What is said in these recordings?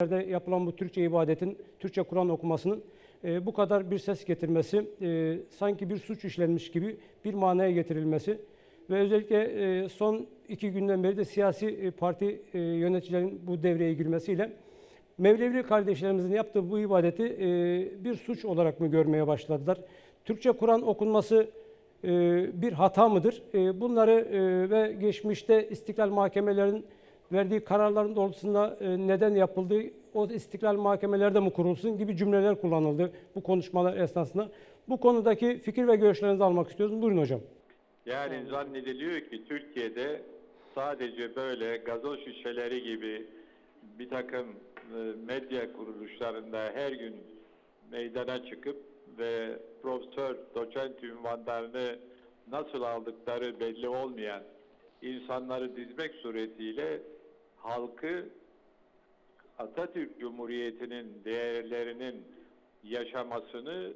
Nerede yapılan bu Türkçe ibadetin, Türkçe Kur'an okumasının e, bu kadar bir ses getirmesi, e, sanki bir suç işlenmiş gibi bir manaya getirilmesi ve özellikle e, son iki günden beri de siyasi e, parti e, yöneticilerin bu devreye girmesiyle Mevlevi kardeşlerimizin yaptığı bu ibadeti e, bir suç olarak mı görmeye başladılar? Türkçe Kur'an okunması e, bir hata mıdır? E, bunları e, ve geçmişte istiklal mahkemelerinin verdiği kararların doğrultusunda e, neden yapıldığı, o istiklal mahkemelerde mi kurulsun gibi cümleler kullanıldı bu konuşmalar esnasında. Bu konudaki fikir ve görüşlerinizi almak istiyoruz. Buyurun hocam. Yani zannediliyor ki Türkiye'de sadece böyle gazoz şişeleri gibi bir takım e, medya kuruluşlarında her gün meydana çıkıp ve profesör, doçent ünvanlarını nasıl aldıkları belli olmayan insanları dizmek suretiyle halkı Atatürk Cumhuriyeti'nin değerlerinin yaşamasını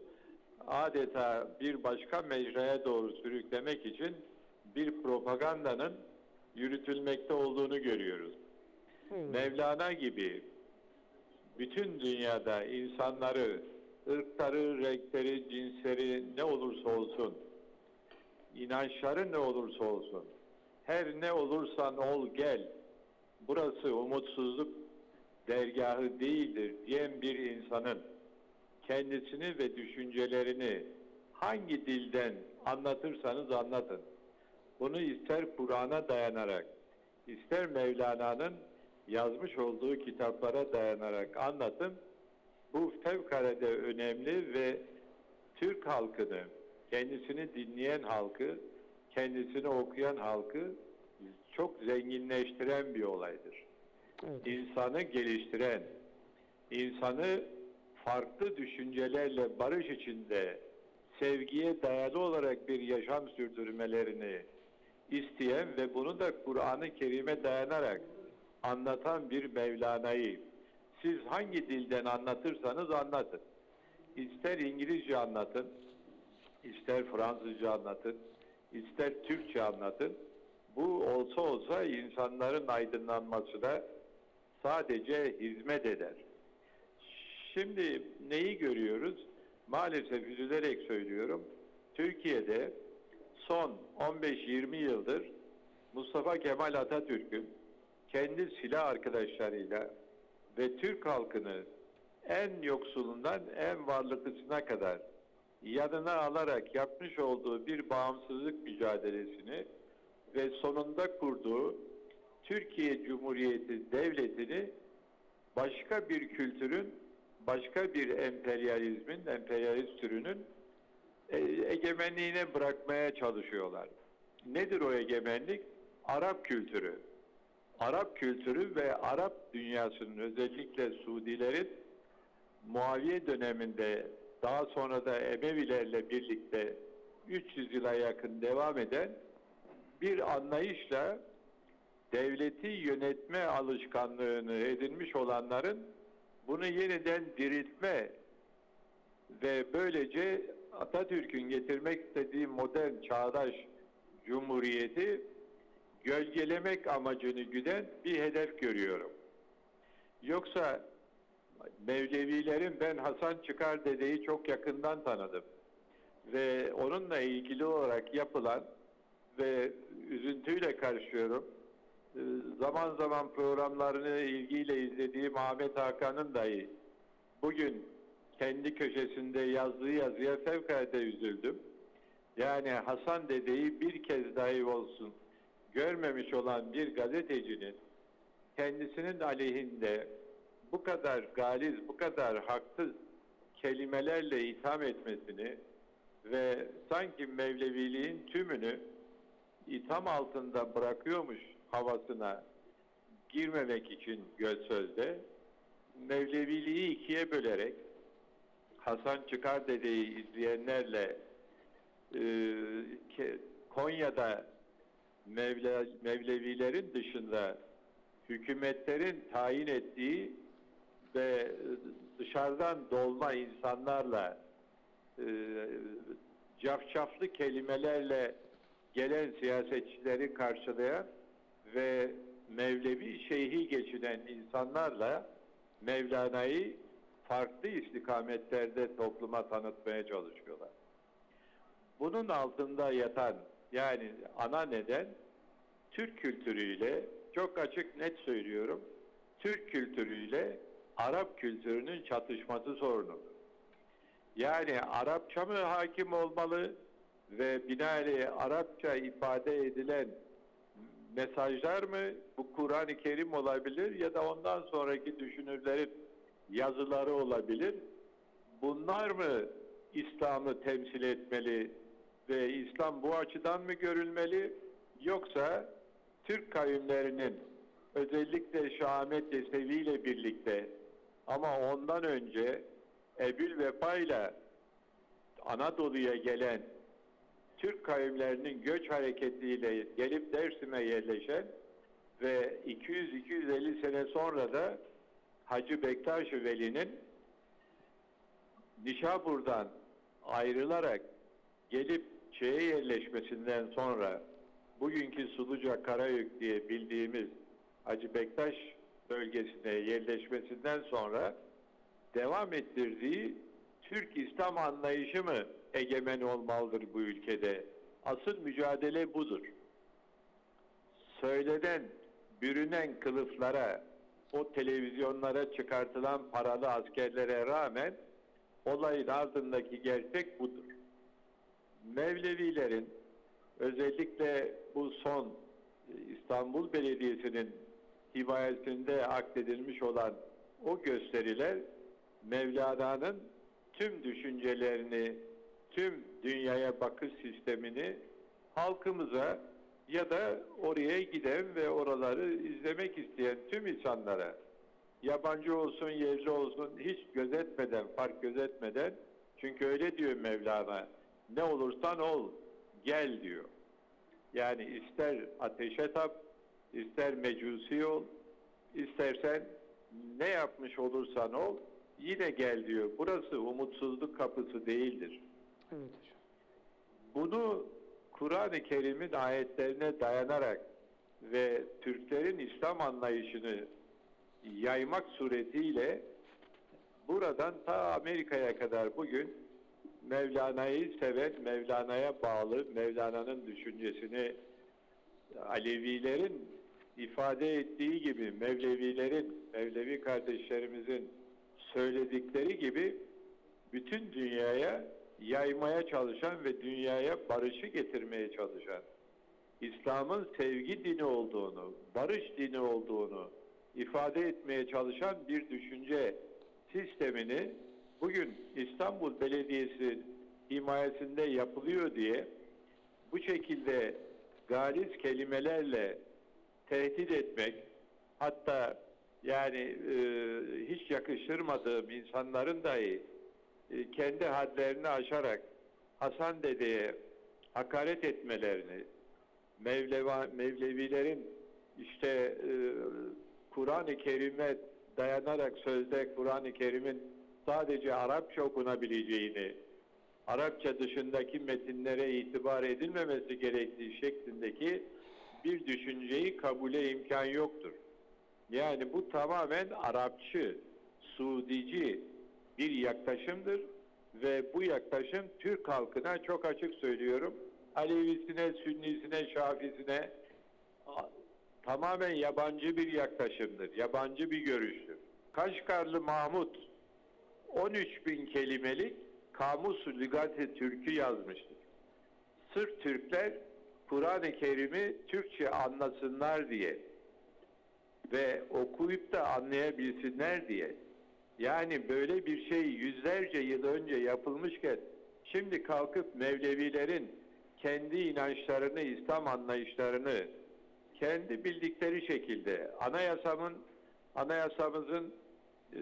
adeta bir başka mecraya doğru sürüklemek için bir propagandanın yürütülmekte olduğunu görüyoruz. Mevlana gibi bütün dünyada insanları, ırkları, renkleri, cinsleri ne olursa olsun, inançları ne olursa olsun, her ne olursan ol gel, burası umutsuzluk dergahı değildir diyen bir insanın kendisini ve düşüncelerini hangi dilden anlatırsanız anlatın. Bunu ister Kur'an'a dayanarak, ister Mevlana'nın yazmış olduğu kitaplara dayanarak anlatın. Bu fevkalade önemli ve Türk halkını, kendisini dinleyen halkı, kendisini okuyan halkı çok zenginleştiren bir olaydır. Evet. İnsanı geliştiren, insanı farklı düşüncelerle barış içinde sevgiye dayalı olarak bir yaşam sürdürmelerini isteyen ve bunu da Kur'an-ı Kerim'e dayanarak anlatan bir Mevlana'yı siz hangi dilden anlatırsanız anlatın. İster İngilizce anlatın, ister Fransızca anlatın, ister Türkçe anlatın. Bu olsa olsa insanların aydınlanmasına sadece hizmet eder. Şimdi neyi görüyoruz? Maalesef üzülerek söylüyorum. Türkiye'de son 15-20 yıldır Mustafa Kemal Atatürk'ün kendi silah arkadaşlarıyla ve Türk halkını en yoksulundan en varlıklısına kadar yanına alarak yapmış olduğu bir bağımsızlık mücadelesini ve sonunda kurduğu Türkiye Cumhuriyeti Devleti'ni başka bir kültürün, başka bir emperyalizmin, emperyalist türünün e, egemenliğine bırakmaya çalışıyorlar. Nedir o egemenlik? Arap kültürü. Arap kültürü ve Arap dünyasının özellikle Suudilerin Muaviye döneminde daha sonra da Emevilerle birlikte 300 yıla yakın devam eden bir anlayışla devleti yönetme alışkanlığını edinmiş olanların bunu yeniden diriltme ve böylece Atatürk'ün getirmek istediği modern çağdaş cumhuriyeti gölgelemek amacını güden bir hedef görüyorum. Yoksa Mevlevilerin ben Hasan Çıkar dedeyi çok yakından tanıdım. Ve onunla ilgili olarak yapılan ve üzüntüyle karşılıyorum. Ee, Zaman zaman programlarını ilgiyle izlediğim Ahmet Hakan'ın dahi bugün kendi köşesinde yazdığı yazıya fevkalade üzüldüm. Yani Hasan dedeyi bir kez dahi olsun görmemiş olan bir gazetecinin kendisinin aleyhinde bu kadar galiz, bu kadar haksız kelimelerle itham etmesini ve sanki Mevleviliğin tümünü itham altında bırakıyormuş havasına girmemek için göz sözde Mevleviliği ikiye bölerek Hasan Çıkar dedeyi izleyenlerle e, Konya'da Mevle, Mevlevilerin dışında hükümetlerin tayin ettiği ve dışarıdan dolma insanlarla e, cafcaflı kelimelerle gelen siyasetçileri karşılayan ve Mevlevi şeyhi geçinen insanlarla Mevlana'yı farklı istikametlerde topluma tanıtmaya çalışıyorlar. Bunun altında yatan yani ana neden Türk kültürüyle çok açık net söylüyorum. Türk kültürüyle Arap kültürünün çatışması sorunu. Yani Arapça mı hakim olmalı ve binaenaleyh Arapça ifade edilen mesajlar mı bu Kur'an-ı Kerim olabilir ya da ondan sonraki düşünürlerin yazıları olabilir. Bunlar mı İslam'ı temsil etmeli ve İslam bu açıdan mı görülmeli yoksa Türk kavimlerinin özellikle Şahmet Yesevi ile birlikte ama ondan önce Ebil Vefa ile Anadolu'ya gelen Türk kavimlerinin göç hareketiyle gelip Dersim'e yerleşen ve 200-250 sene sonra da Hacı Bektaş Veli'nin Nişabur'dan ayrılarak gelip şeye yerleşmesinden sonra bugünkü Suluca Karayük diye bildiğimiz Hacı Bektaş bölgesine yerleşmesinden sonra devam ettirdiği Türk İslam anlayışı mı egemen olmalıdır bu ülkede? Asıl mücadele budur. Söylenen, bürünen kılıflara, o televizyonlara çıkartılan paralı askerlere rağmen olayın ardındaki gerçek budur. Mevlevilerin özellikle bu son e, İstanbul Belediyesi'nin himayesinde akdedilmiş olan o gösteriler Mevlana'nın tüm düşüncelerini, tüm dünyaya bakış sistemini halkımıza ya da oraya giden ve oraları izlemek isteyen tüm insanlara yabancı olsun, yerli olsun hiç gözetmeden, fark gözetmeden çünkü öyle diyor Mevlana ne olursan ol, gel diyor. Yani ister ateşe tap, ister mecusi ol, istersen ne yapmış olursan ol, yine gel diyor. Burası umutsuzluk kapısı değildir. Evet hocam. Bunu Kur'an-ı Kerim'in ayetlerine dayanarak ve Türklerin İslam anlayışını yaymak suretiyle buradan ta Amerika'ya kadar bugün Mevlana'yı seven, Mevlana'ya bağlı, Mevlana'nın düşüncesini Alevilerin ifade ettiği gibi Mevlevilerin, Mevlevi kardeşlerimizin söyledikleri gibi bütün dünyaya yaymaya çalışan ve dünyaya barışı getirmeye çalışan, İslam'ın sevgi dini olduğunu, barış dini olduğunu ifade etmeye çalışan bir düşünce sistemini bugün İstanbul Belediyesi himayesinde yapılıyor diye bu şekilde galiz kelimelerle tehdit etmek, hatta yani e, hiç yakıştırmadığım insanların dahi e, kendi hadlerini aşarak Hasan Dede'ye hakaret etmelerini, Mevleva, Mevlevilerin işte e, Kur'an-ı Kerim'e dayanarak sözde Kur'an-ı Kerim'in sadece Arapça okunabileceğini, Arapça dışındaki metinlere itibar edilmemesi gerektiği şeklindeki bir düşünceyi kabule imkan yoktur. Yani bu tamamen Arapçı, Suudici bir yaklaşımdır ve bu yaklaşım Türk halkına çok açık söylüyorum, Alevisine, Sünnisine, Şafisine tamamen yabancı bir yaklaşımdır, yabancı bir görüştür. Kaşgarlı Mahmut 13 bin kelimelik Kamus Lügati Türk'ü yazmıştır. Sırf Türkler Kur'an-ı Kerim'i Türkçe anlasınlar diye ve okuyup da anlayabilsinler diye. Yani böyle bir şey yüzlerce yıl önce yapılmışken şimdi kalkıp Mevlevilerin kendi inançlarını, İslam anlayışlarını kendi bildikleri şekilde anayasamın anayasamızın e,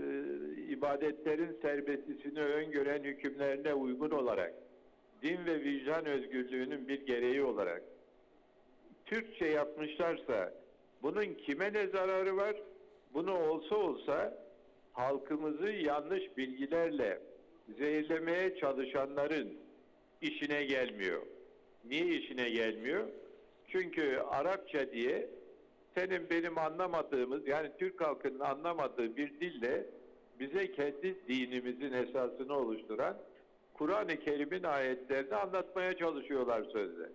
ibadetlerin serbestisini öngören hükümlerine uygun olarak din ve vicdan özgürlüğünün bir gereği olarak Türkçe yapmışlarsa bunun kime ne zararı var? Bunu olsa olsa halkımızı yanlış bilgilerle zehirlemeye çalışanların işine gelmiyor. Niye işine gelmiyor? Çünkü Arapça diye senin benim anlamadığımız yani Türk halkının anlamadığı bir dille bize kendi dinimizin esasını oluşturan Kur'an-ı Kerim'in ayetlerini anlatmaya çalışıyorlar sözde.